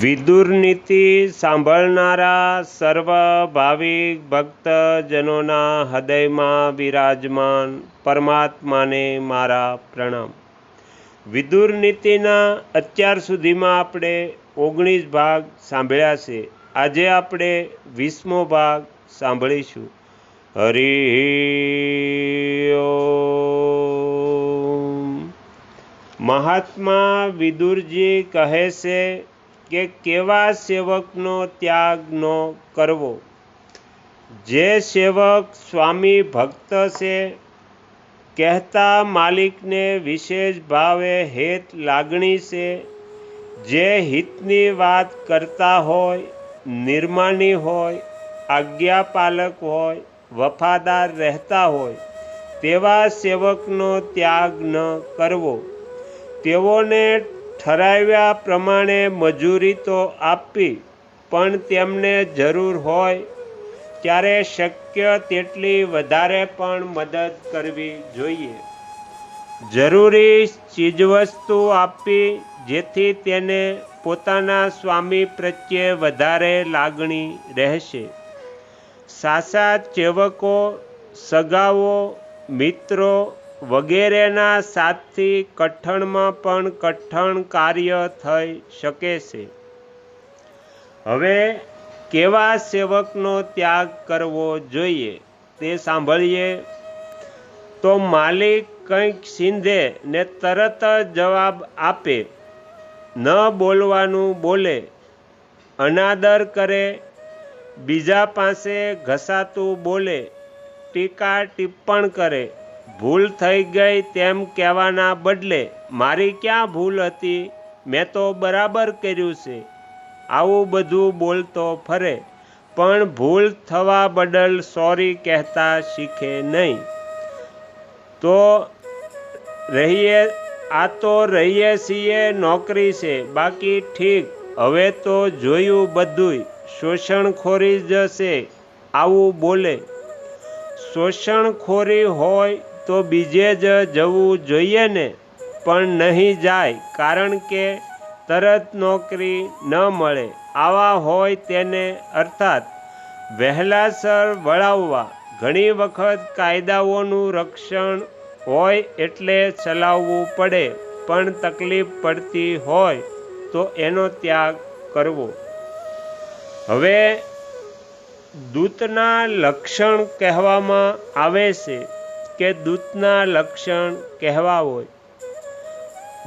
વિદુર નીતિ સાંભળનારા સર્વ ભાવિક ભક્તજનોના હૃદયમાં બિરાજમાન પરમાત્માને મારા પ્રણામ. વિદુર નીતિના અત્યાર સુધીમાં આપણે ઓગણીસ ભાગ સાંભળ્યા છે. આજે આપણે વીસમો ભાગ સાંભળીશું. હરિ મહાત્મા વિદુરજી કહે છે કે કેવા સેવકનો ત્યાગ ન કરવો? જે સેવક સ્વામી ભક્ત છે, કહેતા માલિકને વિશેષ ભાવે હેત લાગણી છે. જે હિતની વાત કરતા હોય, નિર્માણી હોય, આજ્ઞાપાલક હોય, વફાદાર રહેતા હોય, તેવા સેવકનો ત્યાગ ન કરવો. તેઓને ઠરાવ્યા પ્રમાણે મજૂરી તો આપવી પણ તેમને જરૂર હોય ત્યારે શક્ય તેટલી વધારે પણ મદદ કરવી જોઈએ. જરૂરી ચીજવસ્તુ આપવી જેથી તેને પોતાના સ્વામી પ્રત્યે વધારે લાગણી રહેશે. સાસા સેવકો સગાઓ, મિત્રો વગેરેના સાથથી કઠણમાં પણ કઠણ કાર્ય થઈ શકે છે. હવે કેવા સેવકનો ત્યાગ કરવો જોઈએ તે સાંભળીએ. તો માલિક કંઈક સીંધે ને તરત જવાબ આપે. ન બોલવાનું બોલે, અનાદર કરે, બીજા પાસે ઘસાતું બોલે ટીકા ટિપ્પણ કરે. ભૂલ થઈ ગઈ તેમ કહેવાના બદલે મારી ક્યાં ભૂલ હતી? મેં તો બરાબર કર્યું છે. આવું બધું બોલતો ફરે, પણ ભૂલ થવા બદલ સોરી કહેતા શીખે નહીં. તો રહીએ, આ તો રહીએ છીએ, નોકરી છે, બાકી ઠીક, હવે તો જોયું બધુંય, શોષણખોરી જ છે, આવું બોલે. શોષણખોરી હોય તો બીજે જ જવું જોઈએ ને? પણ નહીં જાય, કારણ કે તરત નોકરી ન મળે. આવા હોય તેને અર્થાત વહેલાસર વળાવવા. ઘણી વખત કાયદાઓનું રક્ષણ હોય એટલે ચલાવવું પડે, પણ તકલીફ પડતી હોય તો એનો ત્યાગ કરવો. હવે દૂતના લક્ષણ કહેવામાં આવે છે. કે દૂતના લક્ષણ કહેવા હોય.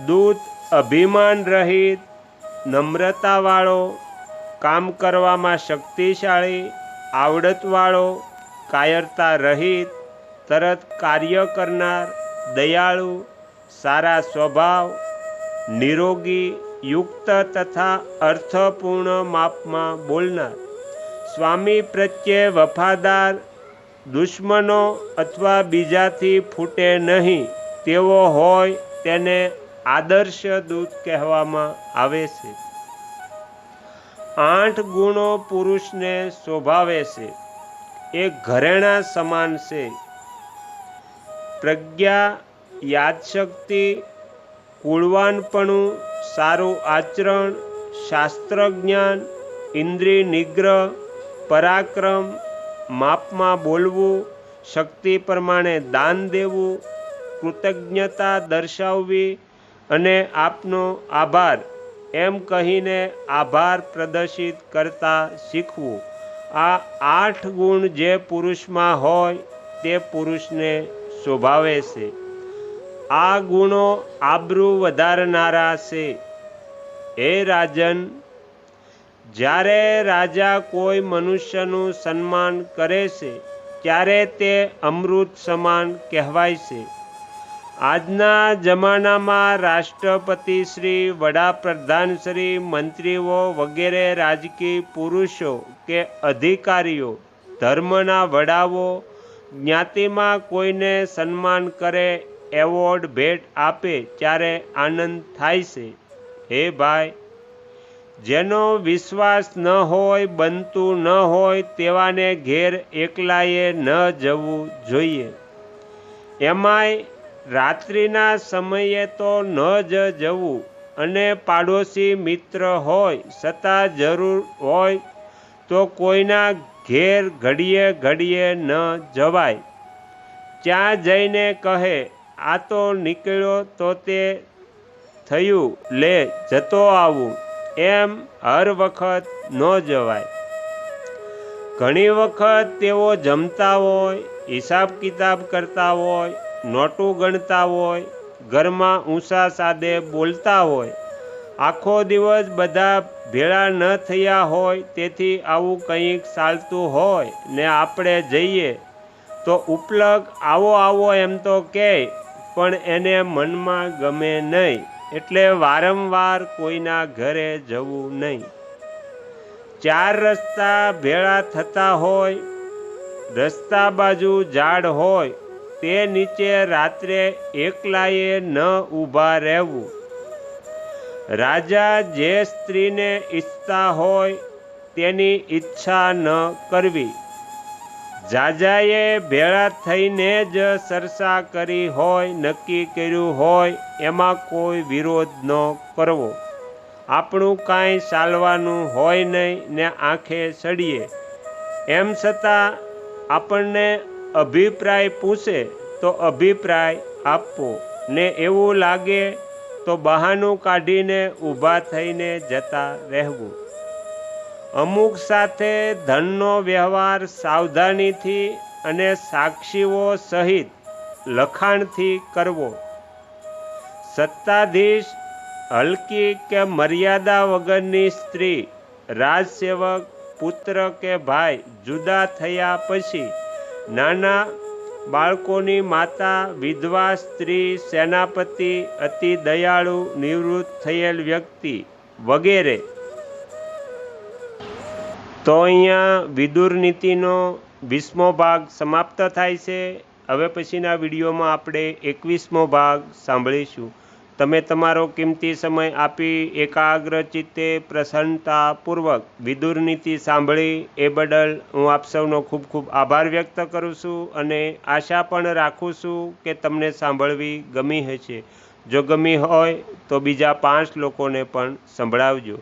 દૂત અભિમાન રહિત, નમ્રતાવાળો, કામ કરવામાં શક્તિશાળી, આવડતવાળો, કાયરતા રહિત, તરત કાર્ય કરનાર, દયાળુ, સારા સ્વભાવ, નિરોગી, યુક્ત તથા અર્થપૂર્ણ માપમાં બોલનાર. સ્વામી પ્રત્યે વફાદાર દુશ્મનો અથવા બીજાથી ફૂટે નહીં તેવો હોય તેને આદર્શ દૂત કહેવામાં આવે છે. આઠ ગુણો પુરુષને શોભાવે છે. એ ઘરેણા સમાન છે. પ્રજ્ઞા, યાદશક્તિ, કુળવાનપણું, સારું આચરણ શાસ્ત્ર જ્ઞાન ઇન્દ્રિય નિગ્રહ પરાક્રમ માપમાં બોલવું, શક્તિ પ્રમાણે દાન દેવું, કૃતજ્ઞતા દર્શાવવી અને આપનો આભાર એમ કહીને આભાર પ્રદર્શિત કરતા શીખવું. આ આઠ ગુણ જે પુરુષમાં હોય તે પુરુષને શોભાવે છે. આ ગુણો આબરૂ વધારનારા છે. હે રાજન જ્યારે રાજા કોઈ મનુષ્યનું સન્માન કરે છે, ત્યારે તે અમૃત સમાન કહેવાય છે. આજના જમાનામાં રાષ્ટ્રપતિ શ્રી, વડાપ્રધાન શ્રી, મંત્રીઓ વગેરે રાજકીય પુરુષો કે અધિકારીઓ, ધર્મના વડાઓ, જ્ઞાતિમાં કોઈને સન્માન કરે, એવોર્ડ ભેટ આપે ત્યારે આનંદ થાય છે. હે ભાઈ જેનો વિશ્વાસ ન હોય, બનતું ન હોય, તેવાને ઘેર એકલાએ ન જવું જોઈએ. એમાંય રાત્રિના સમયે તો ન જ જવું અને પાડોશી મિત્ર હોય છતાં જરૂર હોય, તો કોઈના ઘેર ઘડીએ ઘડીએ ન જવાય. ત્યાં જઈને કહે, આ તો નીકળ્યો તો તે થયું, લે, જતો આવું. એમ હર વખત ન જવાય. ઘણી વખત તેઓ જમતા હોય, હિસાબ કિતાબ કરતા હોય, નોટું ગણતા હોય, ઘરમાં ઊંચા સાદે બોલતા હોય. આખો દિવસ બધા ભેળા ન થયા હોય, તેથી આવું કંઈક ચાલતું હોય ને આપણે જઈએ. તો ઉપલક આવો આવો એમ તો કહે, પણ એને મનમાં ગમે નહીં. એટલે વારંવાર કોઈના ઘરે જવું નહીં. ચાર રસ્તા ભેળા થતા હોય, રસ્તા બાજુ ઝાડ હોય, તે નીચે રાત્રે એકલાએ ન ઊભા રહેવું. રાજા જે સ્ત્રીને ઈચ્છતા હોય તેની ઈચ્છા ન કરવી. જાજાએ ભેળા થઈને જ સરસા કરી હોય, નક્કી કર્યું હોય, એમાં કોઈ વિરોધ ન કરવો. આપણું કાંઈ ચાલવાનું હોય નહીં, ને આંખે સડીએ. એમ છતાં આપણને અભિપ્રાય પૂછે, તો અભિપ્રાય આપવો. ને એવું લાગે તો બહાનું કાઢીને ઊભા થઈને જતા રહેવું. અમુક સાથે ધનનો વ્યવહાર સાવધાનીથી અને સાક્ષીઓ સહિત લખાણથી કરવો. સત્તાધીશ હલકી કે મર્યાદા વગરની સ્ત્રી, રાજસેવક, પુત્ર કે ભાઈ જુદા થયા પછી નાના બાળકોની માતા, વિધવા, સ્ત્રી, સેનાપતિ, અતિ દયાળુ, નિવૃત્ત થયેલ વ્યક્તિ વગેરે તો અહીંયા વિદુર નીતિનો વીસમો ભાગ સમાપ્ત થાય છે. હવે પછીના વિડીયોમાં આપણે એકવીસમો ભાગ સાંભળીશું. તમે તમારો કિંમતી સમય આપી એકાગ્ર ચિત્તે પ્રસન્નતાપૂર્વક વિદુર નીતિ સાંભળી એ બદલ હું આપ સૌનો ખૂબ ખૂબ આભાર વ્યક્ત કરું છું અને આશા પણ રાખું છું કે તમને સાંભળવી ગમી હશે. જો ગમી હોય તો બીજા પાંચ લોકોને પણ સંભળાવજો.